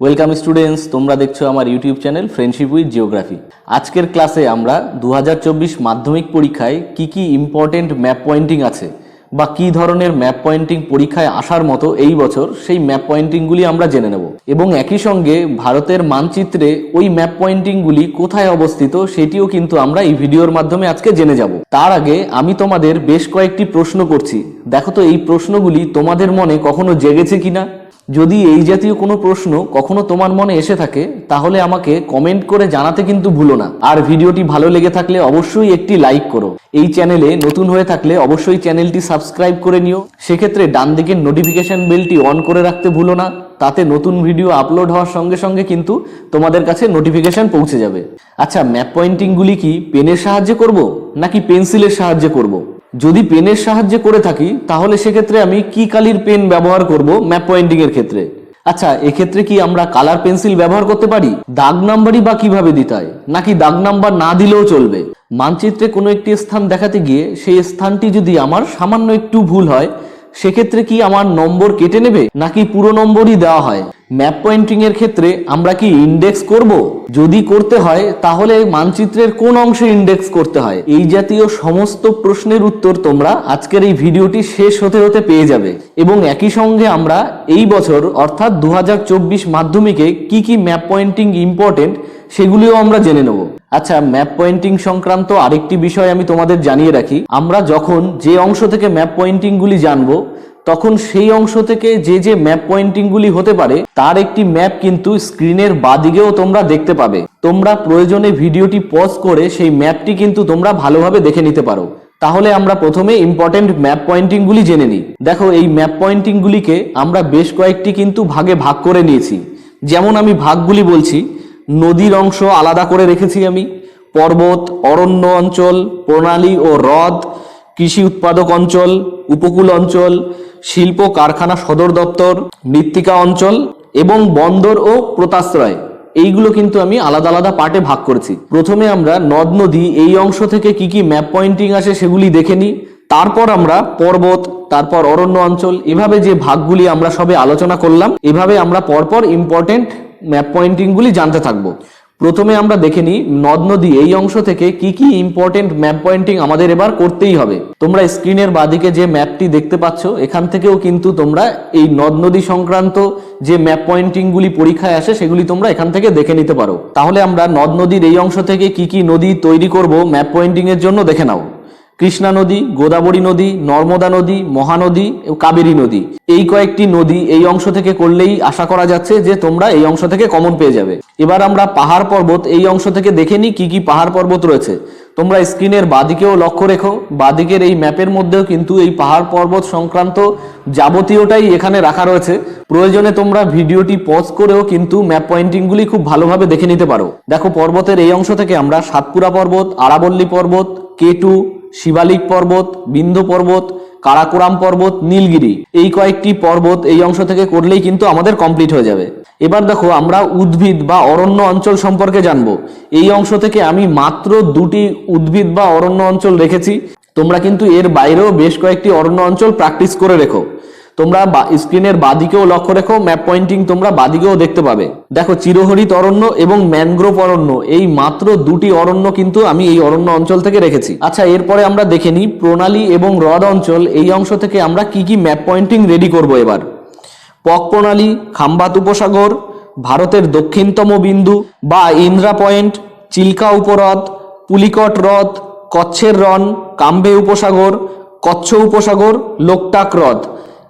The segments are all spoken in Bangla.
ওয়েলকাম স্টুডেন্টস তোমরা দেখছ আমার YouTube channel friendship with geography আজকের ক্লাসে আমরা দু হাজার চব্বিশ মাধ্যমিক পরীক্ষায় কি কি ইম্পর্টেন্ট ম্যাপ পয়েন্টিং আছে বা কি ধরনের ম্যাপ পয়েন্টিং পরীক্ষায় আসার মতো এই বছর সেই ম্যাপ পয়েন্টিংগুলি আমরা জেনে নেব। এবং একই সঙ্গে ভারতের মানচিত্রে ওই ম্যাপ পয়েন্টিংগুলি কোথায় অবস্থিত সেটিও কিন্তু আমরা এই ভিডিওর মাধ্যমে আজকে জেনে যাব। তার আগে আমি তোমাদের বেশ কয়েকটি প্রশ্ন করছি। দেখো তো এই প্রশ্নগুলি তোমাদের মনে কখনো জেগেছে কিনা? যদি এই জাতীয় কোনো প্রশ্ন কখনো তোমার মনে এসে থাকে, তাহলে আমাকে কমেন্ট করে জানাতে কিন্তু ভুলো না। আর ভিডিওটি ভালো লেগে থাকলে অবশ্যই একটি লাইক করো। এই চ্যানেলে নতুন হয়ে থাকলে অবশ্যই চ্যানেলটি সাবস্ক্রাইব করে নিও। সেক্ষেত্রে ডান দিকের নোটিফিকেশন বেলটি অন করে রাখতে ভুলো না। তাতে নতুন ভিডিও আপলোড হওয়ার সঙ্গে সঙ্গে কিন্তু তোমাদের কাছে নোটিফিকেশন পৌঁছে যাবে। আচ্ছা ম্যাপ পয়েন্টিংগুলি কি পেনের সাহায্যে করব নাকি পেন্সিলের সাহায্যে করব? যদি পেনের সাহায্যে করে থাকি, তাহলে সেক্ষেত্রে আমি কি কালির পেন ব্যবহার করব ম্যাপ পয়েন্টিংয়ের ক্ষেত্রে? আচ্ছা এক্ষেত্রে কি আমরা কালার পেন্সিল ব্যবহার করতে পারি? দাগ নাম্বারই বা কীভাবে দিতে হয়? নাকি দাগ নাম্বার না দিলেও চলবে? মানচিত্রে কোনো একটি স্থান দেখাতে গিয়ে সেই স্থানটি যদি আমার সামান্য একটু ভুল হয় সেক্ষেত্রে কি আমার নম্বর কেটে নেবে? নাকি পুরো নম্বরই দেওয়া হয়? ম্যাপ পয়েন্টিং এর ক্ষেত্রে আমরা কি ইন্ডেক্স করব? যদি করতে হয়, তাহলে মানচিত্রের কোন অংশে ইন্ডেক্স করতে হয়? এই জাতীয় সমস্ত প্রশ্নের উত্তর তোমরা আজকের এই ভিডিওটি শেষ হতে হতে পেয়ে যাবে। এবং একই সঙ্গে আমরা এই বছর, অর্থাৎ দু হাজার চব্বিশ মাধ্যমিকে কি কি ম্যাপ পয়েন্টিং ইম্পর্টেন্ট সেগুলিও আমরা জেনে নেব। আচ্ছা ম্যাপ পয়েন্টিং সংক্রান্ত আরেকটি বিষয় আমি তোমাদের জানিয়ে রাখি। আমরা যখন যে অংশ থেকে ম্যাপ পয়েন্টিংগুলি জানব, তখন সেই অংশ থেকে যে যে ম্যাপ পয়েন্টিংগুলি হতে পারে, তার একটি ম্যাপ কিন্তু স্ক্রিনের বাদিকেও তোমরা দেখতে পাবে। তোমরা প্রয়োজনে ভিডিওটি পজ করে সেই ম্যাপটি কিন্তু তোমরা ভালোভাবে দেখে নিতে পারো। তাহলে আমরা প্রথমে ইম্পর্টেন্ট ম্যাপ পয়েন্টিংগুলি জেনে নিই। দেখো, এই ম্যাপ পয়েন্টিংগুলিকে আমরা বেশ কয়েকটি কিন্তু ভাগে ভাগ করে নিয়েছি। যেমন আমি ভাগগুলি বলছি নদীর অংশ আলাদা করে রেখেছি আমি। পর্বত, অরণ্য অঞ্চল, প্রণালী ও হ্রদ, কৃষি উৎপাদক অঞ্চল, উপকূল অঞ্চল, শিল্প কারখানা সদর দপ্তর, মৃত্তিকা অঞ্চল এবং বন্দর ও প্রতাশ্রয়। এইগুলো কিন্তু আমি আলাদা আলাদা পার্টে ভাগ করেছি। প্রথমে আমরা নদ নদী এই অংশ থেকে কি কি ম্যাপ পয়েন্টিং আসে সেগুলি দেখে নিই। তারপর আমরা পর্বত, তারপর অরণ্য অঞ্চল, এভাবে যে ভাগগুলি আমরা সবে আলোচনা করলাম, এভাবে আমরা পরপর ইম্পর্টেন্ট ম্যাপ পয়েন্টিংগুলি জানতে থাকব। প্রথমে আমরা দেখে নিই নদ নদী এই অংশ থেকে কি কি ইম্পর্টেন্ট ম্যাপ পয়েন্টিং আমাদের এবার করতেই হবে। তোমরা স্ক্রিনের বাদিকে যে ম্যাপটি দেখতে পাচ্ছ, এখান থেকেও কিন্তু তোমরা এই নদ নদী সংক্রান্ত যে ম্যাপ পয়েন্টিংগুলি পরীক্ষায় আসে, সেগুলি তোমরা এখান থেকে দেখে নিতে পারো। তাহলে আমরা নদ নদীর এই অংশ থেকে কি কি নদী তৈরি করব ম্যাপ পয়েন্টিং এর জন্য দেখে নাও। কৃষ্ণা নদী, গোদাবরী নদী, নর্মদা নদী, মহানদী ও কাবেরী নদী। এই কয়েকটি নদী এই অংশ থেকে করলেই আশা করা যাচ্ছে যে তোমরা এই অংশ থেকে কমন পেয়ে যাবে। এবার আমরা পাহাড় পর্বত এই অংশ থেকে দেখে নিই কি কি পাহাড় পর্বত রয়েছে। তোমরা স্ক্রিনের বাদিকেও লক্ষ্য রেখো। বাদিকের এই ম্যাপের মধ্যেও কিন্তু এই পাহাড় পর্বত সংক্রান্ত যাবতীয়টাই এখানে রাখা রয়েছে। প্রয়োজনে তোমরা ভিডিওটি পজ করেও কিন্তু ম্যাপ পয়েন্টিংগুলি খুব ভালোভাবে দেখে নিতে পারো। দেখো, পর্বতের এই অংশ থেকে আমরা সাতপুরা পর্বত, আরাবল্লী পর্বত, কেটু শিবালিক পর্বত, বিন্দু পর্বত, কারাকোরাম পর্বত, নীলগিরি। এই কয়েকটি পর্বত এই অংশ থেকে করলেই কিন্তু আমাদের কমপ্লিট হয়ে যাবে। এবার দেখো, আমরা উদ্ভিদ বা অরণ্য অঞ্চল সম্পর্কে জানব। এই অংশ থেকে আমি মাত্র দুটি উদ্ভিদ বা অরণ্য অঞ্চল রেখেছি। তোমরা কিন্তু এর বাইরেও বেশ কয়েকটি অরণ্য অঞ্চল প্র্যাকটিস করে রেখো। তোমরা স্ক্রিনের বাদিকেও লক্ষ্য রেখো, ম্যাপ পয়েন্টিং তোমরা বাদিকেও দেখতে পাবে। দেখো চিরহরিত অরণ্য এবং ম্যানগ্রোভ অরণ্য, এই মাত্র দুটি অরণ্য কিন্তু আমি এই অরণ্য অঞ্চল থেকে রেখেছি। আচ্ছা এরপরে আমরা দেখে নিই প্রণালী এবং হ্রদ অঞ্চল, এই অংশ থেকে আমরা কি কি ম্যাপ পয়েন্টিং রেডি করব এবার। পক প্রণালী, খাম্বাত উপসাগর, ভারতের দক্ষিণতম বিন্দু বা ইন্দ্রা পয়েন্ট, চিল্কা উপহ্রদ, পুলিকট হ্রদ, কচ্ছের রন কাম্বে উপসাগর, কচ্ছ উপসাগর, লোকটাক হ্রদ।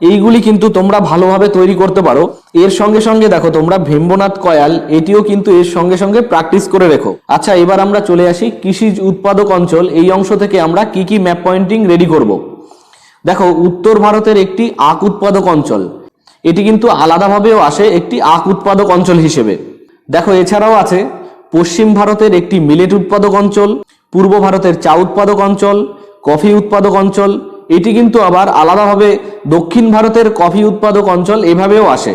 এইগুলি কিন্তু তোমরা ভালোভাবে তৈরি করতে পারো। এর সঙ্গে সঙ্গে দেখো, তোমরা ভেম্বনাথ কয়াল, এটিও কিন্তু এর সঙ্গে সঙ্গে প্র্যাকটিস করে রেখো। আচ্ছা এবার আমরা চলে আসি কৃষিজ উৎপাদক অঞ্চল। এই অংশ থেকে আমরা কি কি ম্যাপ পয়েন্টিং রেডি করব। দেখো, উত্তর ভারতের একটি আখ উৎপাদক অঞ্চল। এটি কিন্তু আলাদাভাবেও আসে একটি আখ উৎপাদক অঞ্চল হিসেবে। দেখো, এছাড়াও আছে পশ্চিম ভারতের একটি মিলেট উৎপাদক অঞ্চল, পূর্ব ভারতের চা উৎপাদক অঞ্চল, কফি উৎপাদক অঞ্চল এটি কিন্তু আবার আলাদাভাবে দক্ষিণ ভারতের কফি উৎপাদক অঞ্চল এভাবেও আসে।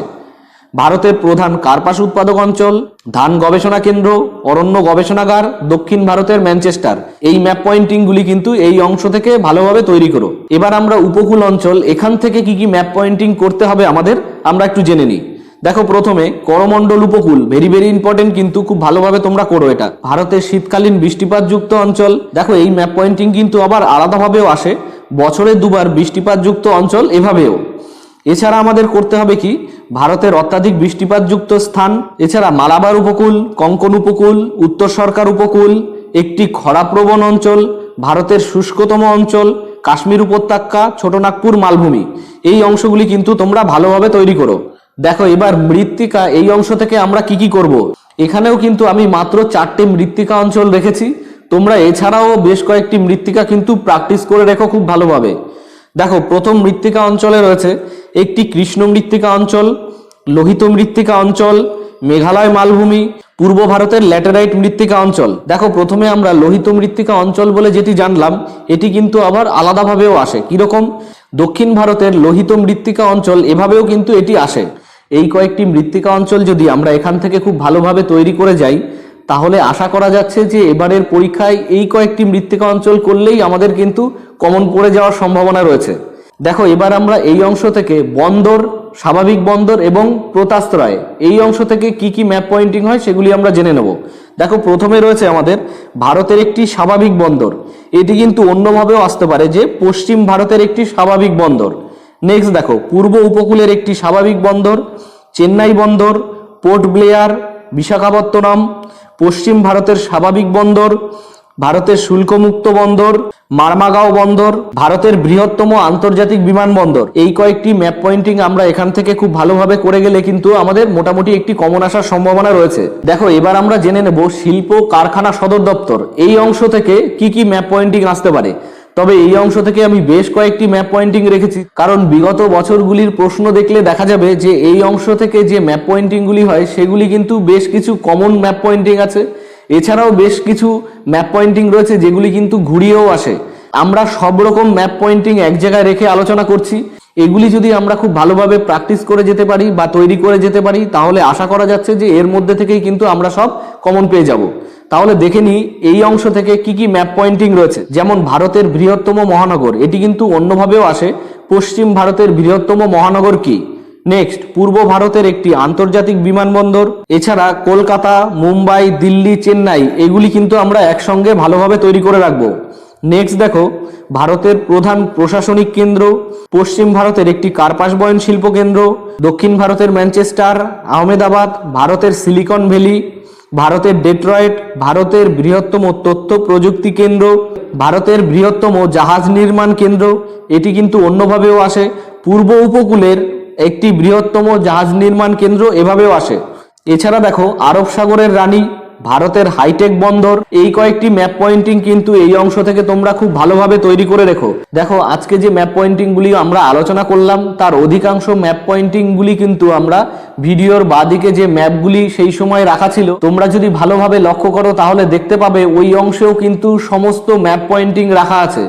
ভারতের প্রধান কার্পাস উৎপাদক অঞ্চল, ধান গবেষণা কেন্দ্র, অরণ্য গবেষণাগার, দক্ষিণ ভারতের ম্যানচেস্টার। এই ম্যাপ পয়েন্টিংগুলি কিন্তু এই অংশ থেকে ভালোভাবে তৈরি করো। এবার আমরা উপকূল অঞ্চল, এখান থেকে কি কি ম্যাপ পয়েন্টিং করতে হবে আমাদের, আমরা একটু জেনে নিই। দেখো প্রথমে, করমণ্ডল উপকূল ভেরি ভেরি ইম্পর্টেন্ট কিন্তু খুব ভালোভাবে তোমরা করো এটা। ভারতের শীতকালীন বৃষ্টিপাতযুক্ত অঞ্চল, দেখো এই ম্যাপ পয়েন্টিং কিন্তু আবার আলাদাভাবেও আসে। বছরে দুবার বৃষ্টিপাতযুক্ত অঞ্চল এভাবেও। এছাড়া আমাদের করতে হবে কি? ভারতের অত্যাধিক বৃষ্টিপাতযুক্ত স্থান, এছাড়া মালাবার উপকূল, কঙ্কন উপকূল, উত্তর সরকার উপকূল, একটি খরাপ্রবণ অঞ্চল, ভারতের শুষ্কতম অঞ্চল, কাশ্মীর উপত্যকা ছোটনাগপুর মালভূমি। এই অংশগুলি কিন্তু তোমরা ভালোভাবে তৈরি করো। দেখো, এবার মৃত্তিকা, এই অংশ থেকে আমরা কি কি করব। এখানেও কিন্তু আমি মাত্র চারটে মৃত্তিকা অঞ্চল রেখেছি। তোমরা এছাড়াও বেশ কয়েকটি মৃত্তিকা কিন্তু প্র্যাকটিস করে রেখো খুব ভালোভাবে। দেখো, প্রথম মৃত্তিকা অঞ্চলে রয়েছে একটি কৃষ্ণ মৃত্তিকা অঞ্চল, লোহিত মৃত্তিকা অঞ্চল, মেঘালয় মালভূমি, পূর্ব ভারতের ল্যাটেরাইট মৃত্তিকা অঞ্চল। দেখো, প্রথমে আমরা লোহিত মৃত্তিকা অঞ্চল বলে যেটি জানলাম, এটি কিন্তু আবার আলাদাভাবেও আসে। কীরকম? দক্ষিণ ভারতের লোহিত মৃত্তিকা অঞ্চল, এভাবেও কিন্তু এটি আসে। এই কয়েকটি মৃত্তিকা অঞ্চল যদি আমরা এখান থেকে খুব ভালোভাবে তৈরি করে যাই তাহলে আশা করা যাচ্ছে যে এবারের পরীক্ষায় এই কয়েকটি মৃত্তিকা অঞ্চল করলেই আমাদের কিন্তু কমন পড়ে যাওয়ার সম্ভাবনা রয়েছে। দেখো, এবার আমরা এই অংশ থেকে বন্দর, স্বাভাবিক বন্দর এবং প্রতাস্ত্রয় এই অংশ থেকে কি কি ম্যাপ পয়েন্টিং হয় সেগুলি আমরা জেনে নেব। দেখো, প্রথমে রয়েছে আমাদের ভারতের একটি স্বাভাবিক বন্দর। এটি কিন্তু অন্যভাবেও আসতে পারে যে পশ্চিম ভারতের একটি স্বাভাবিক বন্দর। নেক্সট দেখো, পূর্ব উপকূলের একটি স্বাভাবিক বন্দর, চেন্নাই বন্দর, পোর্ট ব্লেয়ার, বিশাখাপত্তনম পশ্চিম ভারতের স্বাভাবিক বন্দর, ভারতের শুল্কমুক্ত বন্দর, মারমাগাঁও বন্দর, ভারতের বৃহত্তম আন্তর্জাতিক বিমানবন্দর। এই কয়েকটি ম্যাপ পয়েন্টিং আমরা এখান থেকে খুব ভালোভাবে করে গেলে কিন্তু আমাদের মোটামুটি একটি কমন আসার সম্ভাবনা রয়েছে। দেখো, এবার আমরা জেনে নেব শিল্প কারখানা সদর দপ্তর। এই অংশ থেকে কি কি ম্যাপ পয়েন্টিং আসতে পারে? তবে এই অংশ থেকে আমি বেশ কয়েকটি ম্যাপ পয়েন্টিং রেখেছি, কারণ বিগত বছরগুলির প্রশ্ন দেখলে দেখা যাবে যে এই অংশ থেকে যে ম্যাপ পয়েন্টিংগুলি হয়, সেগুলি কিন্তু বেশ কিছু কমন ম্যাপ পয়েন্টিং আছে। এছাড়াও বেশ কিছু ম্যাপ পয়েন্টিং রয়েছে যেগুলি কিন্তু ঘুরিয়েও আসে। আমরা সব রকম ম্যাপ পয়েন্টিং এক জায়গায় রেখে আলোচনা করছি। এগুলি যদি আমরা খুব ভালোভাবে প্র্যাকটিস করে যেতে পারি বা তৈরি করে যেতে পারি, তাহলে আশা করা যাচ্ছে যে এর মধ্যে থেকেই কিন্তু আমরা সব কমন পেয়ে যাব। তাহলে দেখে নিই এই অংশ থেকে কি কি ম্যাপ পয়েন্টিং রয়েছে। যেমন ভারতের বৃহত্তম মহানগর, এটি কিন্তু অন্যভাবেও আসে। পশ্চিম ভারতের বৃহত্তম মহানগর কি? নেক্সট পূর্ব ভারতের একটি আন্তর্জাতিক বিমানবন্দর, এছাড়া কলকাতা, মুম্বাই, দিল্লি, চেন্নাই, এগুলি কিন্তু আমরা একসঙ্গে ভালোভাবে তৈরি করে রাখব। নেক্সট দেখো, ভারতের প্রধান প্রশাসনিক কেন্দ্র, পশ্চিম ভারতের একটি কার্পাস বয়ন শিল্প কেন্দ্র, দক্ষিণ ভারতের ম্যানচেস্টার, আহমেদাবাদ, ভারতের সিলিকন ভ্যালি, ভারতের ডেট্রয়েট, ভারতের বৃহত্তম তথ্য প্রযুক্তি কেন্দ্র, ভারতের বৃহত্তম জাহাজ নির্মাণ কেন্দ্র, এটি কিন্তু অন্যভাবেও আসে। পূর্ব উপকূলের একটি বৃহত্তম জাহাজ নির্মাণ কেন্দ্র এভাবেও আসে। এছাড়া দেখো, আরব সাগরের রানী ভারতের হাইটেক বন্দর, এই কয়েকটি ম্যাপ পয়েন্টিং কিন্তু এই অংশ থেকে তোমরা খুব ভালোভাবে তৈরি করে রেখো। দেখো, আজকে যে ম্যাপ পয়েন্টিং গুলি আমরা আলোচনা করলাম, তার অধিকাংশ ম্যাপ পয়েন্টিং গুলি কিন্তু আমরা ভিডিওর বাদিকে যে ম্যাপগুলি সেই সময় রাখা ছিল, তোমরা যদি ভালোভাবে লক্ষ্য করো, তাহলে দেখতে পাবে ওই অংশেও কিন্তু সমস্ত ম্যাপ পয়েন্টিং রাখা আছে।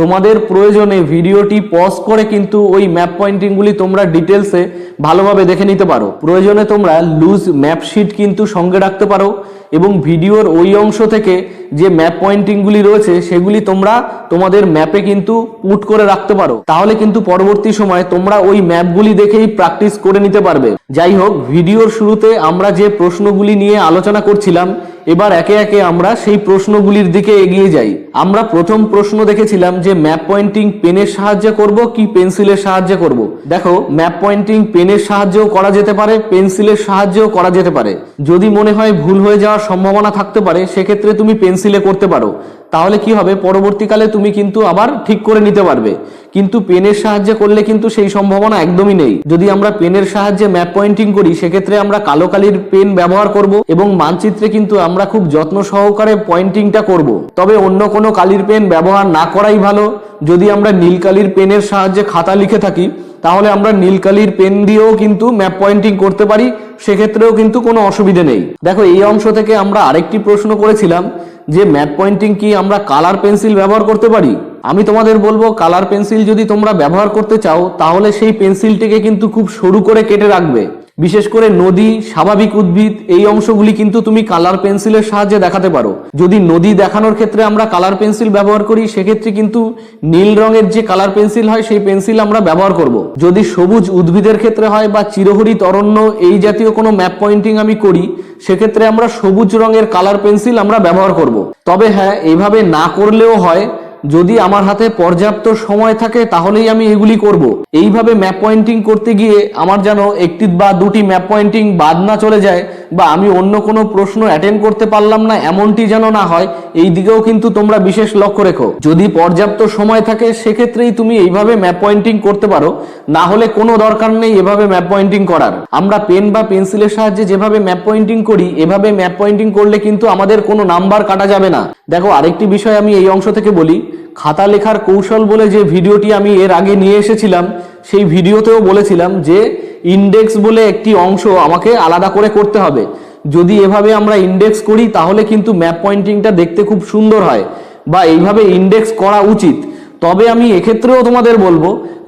তোমাদের প্রয়োজনে ভিডিওটি পজ করে কিন্তু ওই ম্যাপ পয়েন্টিংগুলি তোমরা ডিটেলসে ভালোভাবে দেখে নিতে পারো। প্রয়োজনে তোমরা লুজ ম্যাপ শিট কিন্তু সঙ্গে রাখতে পারো। এবং ভিডিওর ওই অংশ থেকে যে ম্যাপ পয়েন্টিংগুলি রয়েছে, সেগুলি তোমরা তোমাদের ম্যাপে কিন্তু পুট করে রাখতে পারো। তাহলে কিন্তু পরবর্তী সময় তোমরা ওই ম্যাপগুলি দেখেই প্র্যাকটিস করে নিতে পারবে। যাই হোক, ভিডিওর শুরুতে আমরা যে প্রশ্নগুলি নিয়ে আলোচনা করছিলাম, এবার একে একে আমরা সেই প্রশ্নগুলির দিকে এগিয়ে যাই। আমরা প্রথম প্রশ্ন দেখেছিলাম যে ম্যাপ পয়েন্টিং পেনের সাহায্যে করব কি পেন্সিলের সাহায্যে করব? দেখো ম্যাপ পয়েন্টিং পেনের সাহায্যেও করা যেতে পারে, পেন্সিলের সাহায্যেও করা যেতে পারে। যদি মনে হয় ভুল হয়ে যাওয়ার সম্ভাবনা থাকতে পারে, সেক্ষেত্রে তুমি পেন্সিলে করতে পারো। তাহলে কি হবে? পরবর্তীকালে তুমি কিন্তু আবার ঠিক করে নিতে পারবে। কিন্তু পেনের সাহায্যে করলে কিন্তু সেই সম্ভাবনা একদমই নেই। যদি আমরা পেনের সাহায্যে ম্যাপ পয়েন্টিং করি, সেক্ষেত্রে আমরা কালো কালির পেন ব্যবহার করব এবং মানচিত্রে কিন্তু আমরা খুব যত্ন সহকারে পয়েন্টিংটা করব। তবে অন্য কোনো কালির পেন ব্যবহার না করাই ভালো। যদি আমরা নীল কালির পেনের সাহায্যে খাতা লিখে থাকি তাহলে আমরা নীলকালির পেন দিয়েও কিন্তু ম্যাপ পয়েন্টিং করতে পারি, সেক্ষেত্রেও কিন্তু কোনো অসুবিধে নেই। দেখো, এই অংশ থেকে আমরা আরেকটি প্রশ্ন করেছিলাম যে ম্যাপ পয়েন্টিং কি আমরা কালার পেন্সিল ব্যবহার করতে পারি? আমি তোমাদের বলব কালার পেন্সিল যদি তোমরা ব্যবহার করতে চাও, তাহলে সেই পেন্সিলটিকে কিন্তু খুব সরু করে কেটে রাখবে। বিশেষ করে নদী, স্বাভাবিক উদ্ভিদ, এই অংশগুলি কিন্তু তুমি কালার পেন্সিলের সাহায্যে দেখাতে পারো। যদি নদী দেখানোর ক্ষেত্রে আমরা কালার পেন্সিল ব্যবহার করি, সেক্ষেত্রে কিন্তু নীল রঙের যে কালার পেন্সিল হয়, সেই পেন্সিল আমরা ব্যবহার করব। যদি সবুজ উদ্ভিদের ক্ষেত্রে হয় বা চিরহরিত অরণ্য, এই জাতীয় কোনো ম্যাপ পয়েন্টিং আমি করি, সেক্ষেত্রে আমরা সবুজ রঙের কালার পেন্সিল আমরা ব্যবহার করব। তবে হ্যাঁ এইভাবে না করলেও হয় যদি আমার হাতে পর্যাপ্ত সময় থাকে, তাহলেই আমি এগুলি করব। এইভাবে ম্যাপ পয়েন্টিং করতে গিয়ে আমার যেন একটি বা দুটি ম্যাপ পয়েন্টিং বাদ না চলে যায় বা আমি অন্য কোনো প্রশ্ন অ্যাটেন্ড করতে পারলাম না, এমনটি যেন না হয়, এই দিকেও কিন্তু তোমরা বিশেষ লক্ষ্য রেখো। যদি পর্যাপ্ত সময় থাকে, সেক্ষেত্রেই তুমি এইভাবে ম্যাপ পয়েন্টিং করতে পারো। না হলে কোনো দরকার নেই এভাবে ম্যাপ পয়েন্টিং করার। আমরা পেন বা পেন্সিলের সাহায্যে যেভাবে ম্যাপ পয়েন্টিং করি, এভাবে ম্যাপ পয়েন্টিং করলে কিন্তু আমাদের কোনো নাম্বার কাটা যাবে না। দেখো, আরেকটি বিষয় আমি এই অংশ থেকে বলি। খাতা লেখার কৌশল বলে যে ভিডিওটি আমি এর আগে নিয়ে এসেছিলাম, সেই ভিডিওতেও বলেছিলাম যে ইন্ডেক্স বলে একটি অংশ আমাকে আলাদা করে করতে হবে। যদি এভাবে আমরা ইন্ডেক্স করি, তাহলে কিন্তু ম্যাপ পয়েন্টিংটা দেখতে খুব সুন্দর হয় বা এইভাবে ইন্ডেক্স করা উচিত। তবে আমি এক্ষেত্রেও তোমাদের বলব,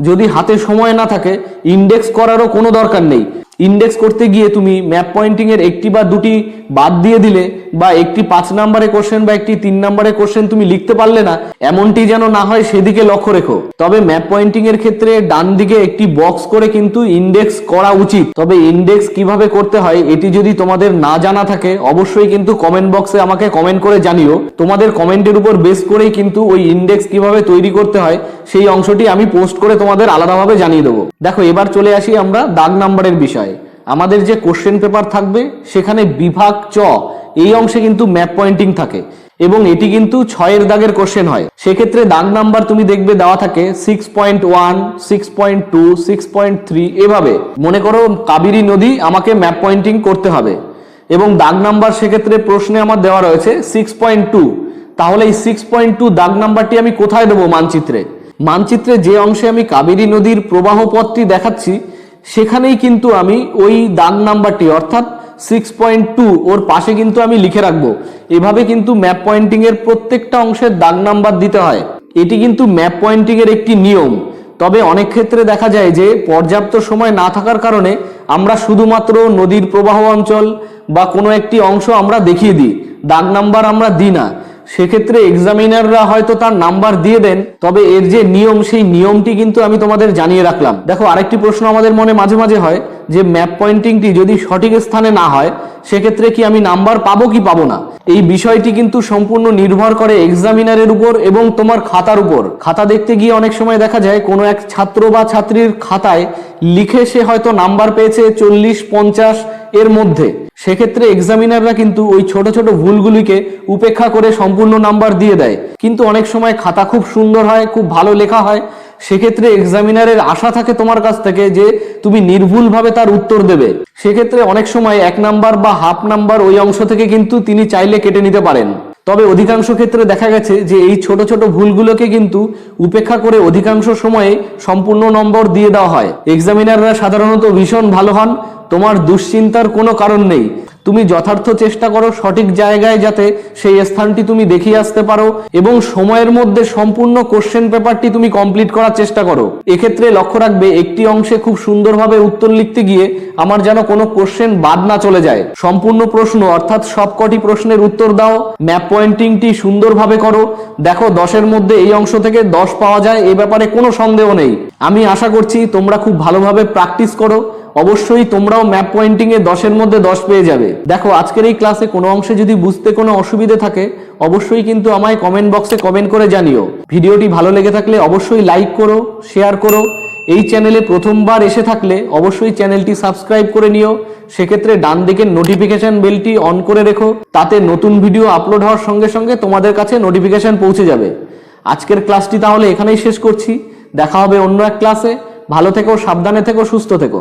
যদি হাতে সময় না থাকে ইন্ডেক্স করারও কোনো দরকার নেই। ইন্ডেক্স করতে গিয়ে তুমি ম্যাপ পয়েন্টিং এর একটি বা দুটি বাদ দিয়ে দিলে বা একটি পাঁচ নম্বরের কোশ্চেন বা একটি তিন নম্বরের কোশ্চেন তুমি লিখতে পারলে না, এমনটি যেন না হয় সেদিকে লক্ষ্য রেখো। তবে ম্যাপ পয়েন্টিং এর ক্ষেত্রে ডান দিকে একটি বক্স করে কিন্তু ইন্ডেক্স করা উচিত। তবে ইন্ডেক্স কীভাবে করতে হয়, এটি যদি তোমাদের না জানা থাকে, অবশ্যই কিন্তু কমেন্ট বক্সে আমাকে কমেন্ট করে জানিও। তোমাদের কমেন্টের উপর বেস করেই কিন্তু ওই ইন্ডেক্স কীভাবে তৈরি করতে হয়, সেই অংশটি আমি পোস্ট করে তোমাদের আলাদাভাবে জানিয়ে দেবো। দেখো, এবার চলে আসি আমরা দাগ নাম্বারের বিষয়ে। আমাদের যে কোশ্চেন পেপার থাকবে, সেখানে বিভাগ চ, এই অংশে কিন্তু ম্যাপ পয়েন্টিং থাকে এবং এটি কিন্তু ছয়ের দাগের কোশ্চেন হয়। সেক্ষেত্রে দাগ নাম্বার তুমি দেখবে দেওয়া থাকে six point one six point two six point three এভাবে। মনে করো কাবেরী নদী আমাকে ম্যাপ পয়েন্টিং করতে হবে এবং দাগ নাম্বার সেক্ষেত্রে প্রশ্নে আমার দেওয়া রয়েছে সিক্স পয়েন্ট টু তাহলে এই সিক্স পয়েন্ট টু দাগ নাম্বারটি আমি কোথায় দেবো মানচিত্রে? মানচিত্রে যে অংশে আমি কাবেরী নদীর প্রবাহ পথটি দেখাচ্ছি সেখানেই কিন্তু আমি ওই দাগ নাম্বারটি, অর্থাৎ সিক্স পয়েন্ট টু ওর পাশে কিন্তু আমি লিখে রাখব। এভাবে কিন্তু ম্যাপ পয়েন্টিং এর প্রত্যেকটা অংশের দাগ নাম্বার দিতে হয়। এটি কিন্তু ম্যাপ পয়েন্টিং এর একটি নিয়ম। তবে অনেক ক্ষেত্রে দেখা যায় যে, পর্যাপ্ত সময় না থাকার কারণে আমরা শুধুমাত্র নদীর প্রবাহ অঞ্চল বা কোনো একটি অংশ আমরা দেখিয়ে দিই। দাগ নাম্বার আমরা দিই না। সেক্ষেত্রে এক্সামিনাররা হয়তো তার নাম্বার দিয়ে দেন, তবে এর যে নিয়ম, সেই নিয়মটি কিন্তু আমি তোমাদের জানিয়ে রাখলাম। দেখো, আরেকটি প্রশ্ন আমাদের মনে মাঝে মাঝে হয় যে ম্যাপ পয়েন্টিংটি যদি সঠিক স্থানে না হয়, সেক্ষেত্রে কি আমি নাম্বার পাবো কি পাবো না? এই বিষয়টি কিন্তু সম্পূর্ণ নির্ভর করে এক্সামিনারের উপর এবং তোমার খাতার উপর। খাতা দেখতে গিয়ে অনেক সময় দেখা যায়, কোনো এক ছাত্র বা ছাত্রীর খাতায় লিখে সে হয়তো নাম্বার পেয়েছে চল্লিশ, পঞ্চাশ এর মধ্যে। সেক্ষেত্রে এক্সামিনাররা কিন্তু ওই ছোট ছোট ভুলগুলিকে উপেক্ষা করে সম্পূর্ণ নাম্বার দিয়ে দেয়। কিন্তু অনেক সময় খাতা খুব সুন্দর হয়, খুব ভালো লেখা হয়। সেক্ষেত্রে এক্সামিনারের আশা থাকে তোমার কাছ থেকে যে তুমি নির্ভুলভাবে তার উত্তর দেবে। সেক্ষেত্রে অনেক সময় এক নাম্বার বা হাফ নাম্বার ওই অংশ থেকে কিন্তু তিনি চাইলে কেটে নিতে পারেন। তবে অধিকাংশ ক্ষেত্রে দেখা গেছে যে এই ছোট ছোট ভুলগুলোকে কিন্তু উপেক্ষা করে অধিকাংশ সময়ে সম্পূর্ণ নম্বর দিয়ে দেওয়া হয়। এক্সামিনাররা সাধারণত ভীষণ ভালো হন তোমার দুশ্চিন্তার কোনো কারণ নেই। তুমি যথার্থ চেষ্টা করো সঠিক জায়গায় যাতে সেই স্থানটি তুমি দেখিয়ে আসতে পারো এবং সময়ের মধ্যে সম্পূর্ণ কোশ্চেন পেপারটি তুমি কমপ্লিট করার চেষ্টা করো। এক্ষেত্রে লক্ষ্য রাখবে, একটি অংশে খুব সুন্দরভাবে উত্তর লিখতে গিয়ে আমার যেন কোনো কোশ্চেন বাদ না চলে যায়। সম্পূর্ণ প্রশ্ন, অর্থাৎ সবকটি প্রশ্নের উত্তর দাও ম্যাপ পয়েন্টিংটি সুন্দরভাবে করো। দেখো, দশের মধ্যে এই অংশ থেকে দশ পাওয়া যায়, এ ব্যাপারে কোনো সন্দেহ নেই। আমি আশা করছি তোমরা খুব ভালোভাবে প্র্যাকটিস করো। অবশ্যই তোমরাও ম্যাপ পয়েন্টিং এ দশের মধ্যে দশ পেয়ে যাবে। দেখো, আজকের এই ক্লাসে কোনো অংশে যদি বুঝতে কোনো অসুবিধে থাকে, অবশ্যই কিন্তু আমায় কমেন্ট বক্সে কমেন্ট করে জানিও। ভিডিওটি ভালো লেগে থাকলে অবশ্যই লাইক করো শেয়ার করো। এই চ্যানেলে প্রথমবার এসে থাকলে অবশ্যই চ্যানেলটি সাবস্ক্রাইব করে নিও। সেক্ষেত্রে ডান দিকের নোটিফিকেশন বেলটি অন করে রেখো। তাতে নতুন ভিডিও আপলোড হওয়ার সঙ্গে সঙ্গে তোমাদের কাছে নোটিফিকেশন পৌঁছে যাবে। আজকের ক্লাসটি তাহলে এখানেই শেষ করছি। দেখা হবে অন্য এক ক্লাসে ভালো থেকো, সাবধানে থেকো, সুস্থ থেকো।